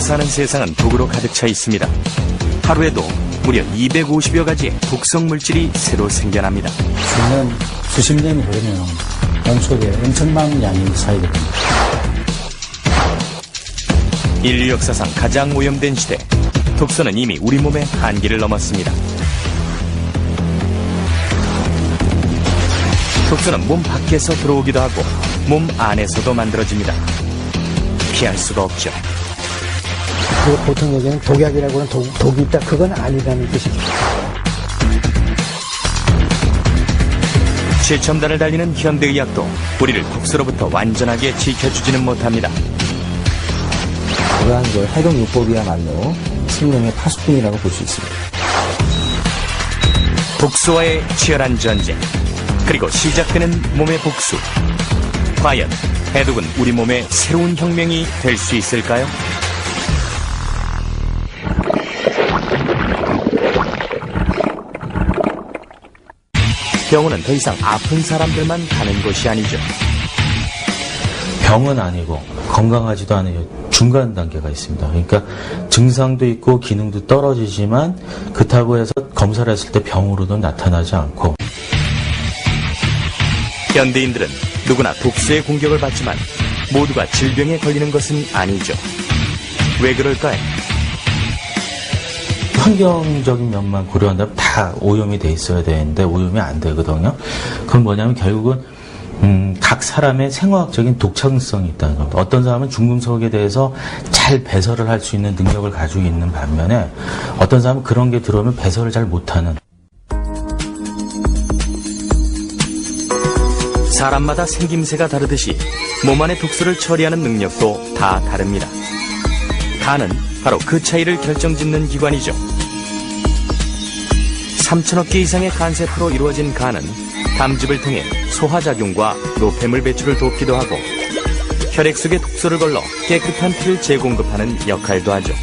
우리가 사는 세상은 독으로 가득 차 있습니다. 하루에도 무려 250여 가지의 독성 물질이 새로 생겨납니다. 수년, 수십 년이 흐르면 몸속에 엄청난 양이 쌓이게 됩니다. 인류 역사상 가장 오염된 시대. 독소는 이미 우리 몸의 한계를 넘었습니다. 독소는 몸 밖에서 들어오기도 하고 몸 안에서도 만들어집니다. 피할 수가 없죠. 그 보통 얘기는 독약이라고 하는 독, 독이 있다. 그건 아니라는 뜻이죠. 최첨단을 달리는 현대의학도 우리를 독소로부터 완전하게 지켜주지는 못합니다. 그러한 걸 해독요법이야말로 생명의 파수꾼이라고 볼 수 있습니다. 독소와의 치열한 전쟁 그리고 시작되는 몸의 복수 과연 해독은 우리 몸의 새로운 혁명이 될 수 있을까요? 병원은 더 이상 아픈 사람들만 가는 곳이 아니죠. 병은 아니고 건강하지도 않은 중간 단계가 있습니다. 그러니까 증상도 있고 기능도 떨어지지만 그렇다고 해서 검사를 했을 때 병으로도 나타나지 않고 현대인들은 누구나 독소의 공격을 받지만 모두가 질병에 걸리는 것은 아니죠. 왜 그럴까요? 환경적인 면만 고려한다면 다 오염이 돼 있어야 되는데 오염이 안 되거든요. 그건 뭐냐면 결국은 음, 각 사람의 생화학적인 독창성이 있다는 겁니다. 어떤 사람은 중금속에 대해서 잘 배설을 할 수 있는 능력을 가지고 있는 반면에 어떤 사람은 그런 게 들어오면 배설을 잘 못하는 사람마다 생김새가 다르듯이 몸 안의 독소를 처리하는 능력도 다 다릅니다. 간은 바로 그 차이를 결정짓는 기관이죠. 3천억 개 이상의 간세포로 이루어진 간은 담즙을 통해 소화작용과 노폐물 배출을 돕기도 하고 혈액 속에 독소를 걸러 깨끗한 피를 재공급하는 역할도 하죠.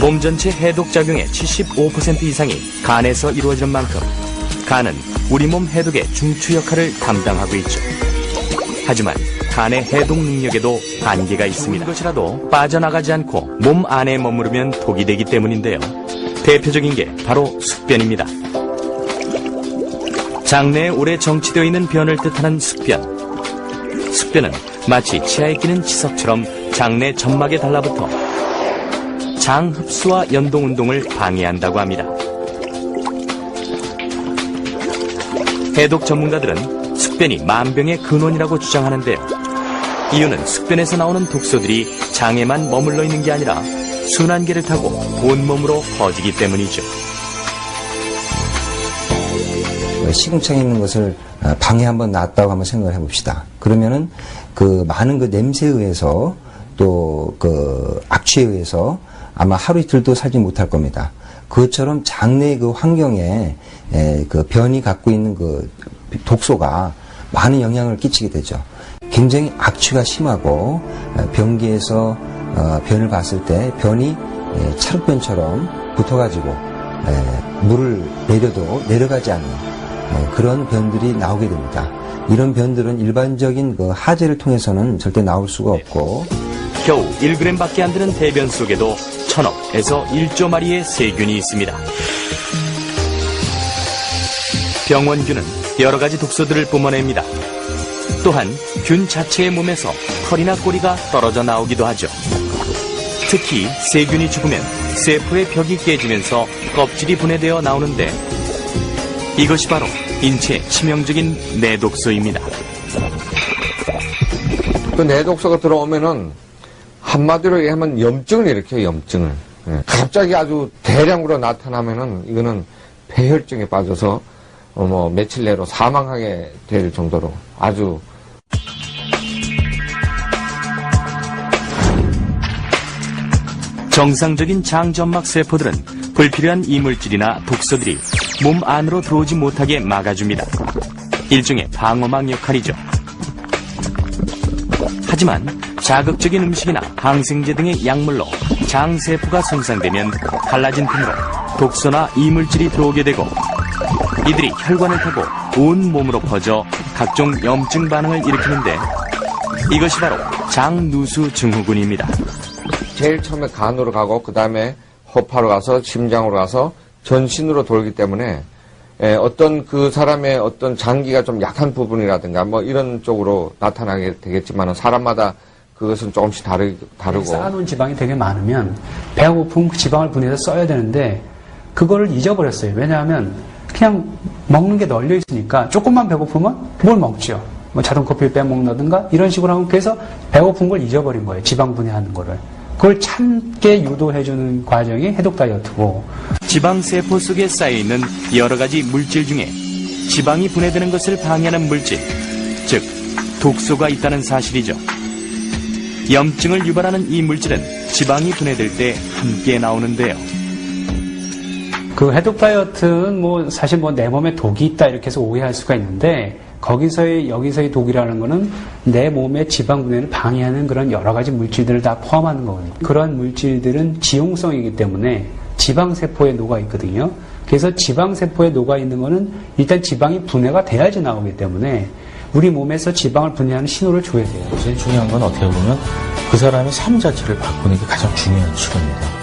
몸 전체 해독작용의 75% 이상이 간에서 이루어지는 만큼 간은 우리 몸 해독의 중추 역할을 담당하고 있죠. 하지만 간의 해독 능력에도 한계가 있습니다. 것이라도 빠져나가지 않고 몸 안에 머무르면 독이 되기 때문인데요. 대표적인 게 바로 숙변입니다. 장내에 오래 정치되어 있는 변을 뜻하는 숙변. 숙변은 마치 치아에 끼는 치석처럼 장내 점막에 달라붙어 장 흡수와 연동 운동을 방해한다고 합니다. 해독 전문가들은 숙변이 만병의 근원이라고 주장하는데요. 이유는 숙변에서 나오는 독소들이 장에만 머물러 있는 게 아니라 순환계를 타고 온몸으로 퍼지기 때문이죠. 시궁창에 있는 것을 어, 방에 한번 놨다고 한번 생각을 해봅시다. 그러면은 그 많은 그 냄새에 의해서 또 그 악취에 의해서 아마 하루 이틀도 살지 못할 겁니다. 그것처럼 장내 그 환경에 에, 그 변이 갖고 있는 그 독소가 많은 영향을 끼치게 되죠. 굉장히 악취가 심하고 어, 변기에서 어, 변을 봤을 때 변이 에, 찰흙변처럼 붙어가지고 에, 물을 내려도 내려가지 않는 어, 그런 변들이 나오게 됩니다. 이런 변들은 일반적인 그 하재를 통해서는 절대 나올 수가 없고 겨우 1g밖에 안 되는 대변 속에도 천억에서 1조 마리의 세균이 있습니다. 병원균은 여러 가지 독소들을 뿜어냅니다. 또한 균 자체의 몸에서 털이나 꼬리가 떨어져 나오기도 하죠. 특히 세균이 죽으면 세포의 벽이 깨지면서 껍질이 분해되어 나오는데 이것이 바로 인체에 치명적인 내독소입니다. 그 내독소가 들어오면은 한마디로 얘기하면 염증을 일으켜요, 염증을. 예. 갑자기 아주 대량으로 나타나면은 이거는 폐혈증에 빠져서 어, 뭐 며칠 내로 사망하게 될 정도로 아주 정상적인 장점막 세포들은 불필요한 이물질이나 독소들이 몸 안으로 들어오지 못하게 막아줍니다. 일종의 방어막 역할이죠. 하지만 자극적인 음식이나 항생제 등의 약물로 장세포가 손상되면 갈라진 틈으로 독소나 이물질이 들어오게 되고 이들이 혈관을 타고 온 몸으로 퍼져 각종 염증 반응을 일으키는데 이것이 바로 장누수 증후군입니다. 제일 처음에 간으로 가고 그 다음에 허파로 가서 심장으로 가서 전신으로 돌기 때문에 에, 어떤 그 사람의 어떤 장기가 좀 약한 부분이라든가 뭐 이런 쪽으로 나타나게 되겠지만 사람마다 그것은 조금씩 다르, 다르고 쌓아놓은 지방이 되게 많으면 고프면 그 지방을 분해해서 써야 되는데 그거를 잊어버렸어요. 왜냐하면 그냥 먹는 게 널려 있으니까 조금만 배고프면 뭘 먹죠. 뭐 자동 커피를 빼먹는다든가 이런 식으로 하면 그래서 배고픈 걸 잊어버린 거예요. 지방 분해하는 거를. 그걸 참게 유도해주는 과정이 해독 다이어트고 지방세포 속에 쌓여있는 여러 가지 물질 중에 지방이 분해되는 것을 방해하는 물질, 즉 독소가 있다는 사실이죠. 염증을 유발하는 이 물질은 지방이 분해될 때 함께 나오는데요. 그 해독 다이어트는 뭐 사실 뭐 내 몸에 독이 있다 이렇게 해서 오해할 수가 있는데 거기서의 여기서의 독이라는 거는 내 몸의 지방 분해를 방해하는 그런 여러 가지 물질들을 다 포함하는 거거든요. 그러한 물질들은 지용성이기 때문에 지방 세포에 녹아 있거든요. 그래서 지방 세포에 녹아 있는 거는 일단 지방이 분해가 돼야지 나오기 때문에 우리 몸에서 지방을 분해하는 신호를 줘야 돼요. 제일 중요한 건 어떻게 보면 그 사람의 삶 자체를 바꾸는 게 가장 중요한 치료입니다.